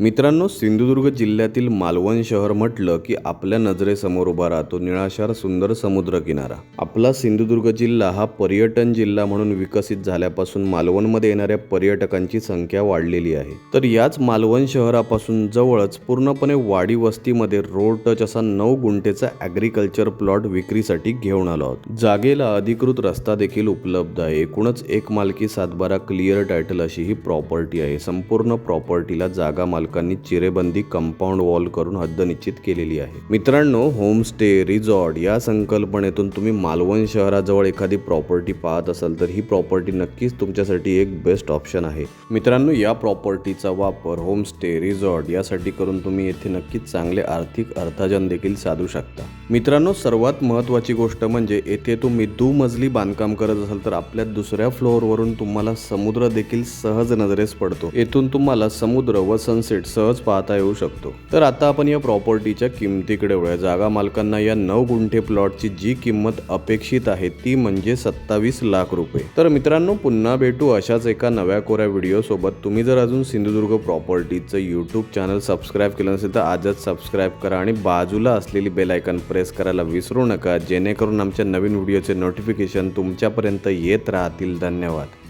मित्रांनो सिंधुदुर्ग जिल्ह्यातील मालवण शहर म्हटलं की आपल्या नजरेसमोर उभा राहतो निळाशार सुंदर समुद्र किनारा आपला सिंधुदुर्ग जिल्हा हा पर्यटन जिल्हा म्हणून विकसित झाल्यापासून मालवणमध्ये येणाऱ्या पर्यटकांची संख्या वाढलेली आहे. तर याच मालवण शहरापासून जवळच पूर्णपणे वाडी वस्तीमध्ये रोड टच असा नऊ गुंठेचा ॲग्रिकल्चर प्लॉट विक्रीसाठी घेऊन आलो आहोत. जागेला अधिकृत रस्ता देखील उपलब्ध आहे. एकूणच एक मालकी सातबारा क्लिअर टायटल अशी ही प्रॉपर्टी आहे. संपूर्ण प्रॉपर्टीला जागा मालकांनी चिरेबंदी कंपाऊंड वॉल करून हद्द निश्चित केलेली आहे. मित्रांनो होमस्टे रिझॉर्ट या संकल्पनेतून तुम्ही मालवण शहराजवळ एखादी प्रॉपर्टी पाहत असाल तर ही प्रॉपर्टी नक्कीच तुमच्यासाठी एक बेस्ट ऑप्शन आहे. मित्रांनो या प्रॉपर्टीचा वापर होमस्टे रिसॉर्ट यासाठी करून तुम्ही येथे नक्कीच चांगले आर्थिक अर्थार्जन देखील साधू शकता. मित्रांनो सर्वात महत्त्वाची गोष्ट म्हणजे येथे तुम्ही दुमजली बांधकाम करत असाल तर आपल्या दुसऱ्या फ्लोअरवरून तुम्हाला समुद्र देखील सहज नजरेस पडतो. येथून तुम्हाला समुद्र व सनसेट सहज पाहता येऊ शकतो. तर आता आपण या प्रॉपर्टीच्या किमतीकडे वळूया. जागा मालकांना या नऊ गुंठे प्लॉटची जी किंमत अपेक्षित आहे ती म्हणजे सत्तावीस लाख रुपये. तर मित्रांनो पुन्हा भेटू अशाच एका नव्या कोऱ्या व्हिडिओ सोबत. तुम्ही जर अजून सिंधुदुर्ग प्रॉपर्टीचं यूट्यूब चॅनल सबस्क्राईब केलं नसेल तर आजच सबस्क्राईब करा आणि बाजूला असलेली बेल आयकन प्रेस करायला विसरू नका जेणेकरून आमच्या नवीन व्हिडिओचे नोटिफिकेशन तुमच्यापर्यंत येत राहतील. धन्यवाद.